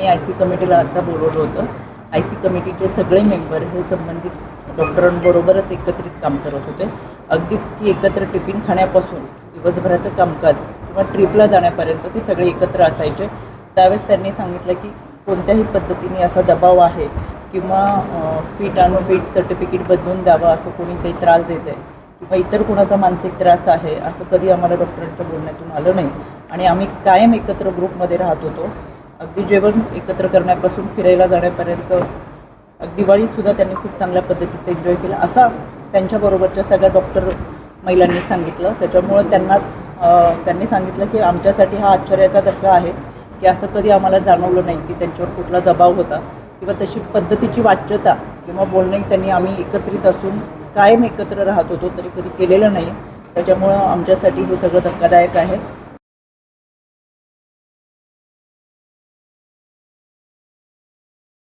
Me I C कमिटीला आता बोलवलं होतं. आय सी कमिटीचे सगळे मेंबर हे संबंधित डॉक्टरांबरोबरच एकत्रित काम करत होते. अगदीच की एकत्र टिफिन खाण्यापासून दिवसभराचं कामकाज किंवा ट्रिपला जाण्यापर्यंत ते सगळे एकत्र असायचे. त्यावेळेस त्यांनी सांगितलं की कोणत्याही पद्धतीने असा दबाव आहे किंवा फिट आणि फिट सर्टिफिकेट बदलून द्यावं असं कोणी काही त्रास देत आहे किंवा इतर कुणाचा मानसिक त्रास आहे असं कधी आम्हाला डॉक्टरांच्या बोलण्यातून आलं नाही. आणि आम्ही कायम एकत्र ग्रुपमध्ये राहत होतो. अगदी जेवण एकत्र करण्यापासून फिरायला जाण्यापर्यंत अगदी दिवाळीतसुद्धा त्यांनी खूप चांगल्या पद्धतीचं एन्जॉय केला. असा त्यांच्याबरोबरच्या सगळ्या डॉक्टर महिलांनी सांगितलं. त्याच्यामुळं त्यांनाच त्यांनी सांगितलं की आमच्यासाठी हा आश्चर्याचा धक्का आहे की असं कधी आम्हाला जाणवलं नाही की त्यांच्यावर कुठला दबाव होता किंवा तशी पद्धतीची वाच्यता किंवा बोलणंही त्यांनी आम्ही एकत्रित असून कायम एकत्र राहत होतो तरी कधी केलेलं नाही. त्याच्यामुळं आमच्यासाठी हे सगळं धक्कादायक आहे.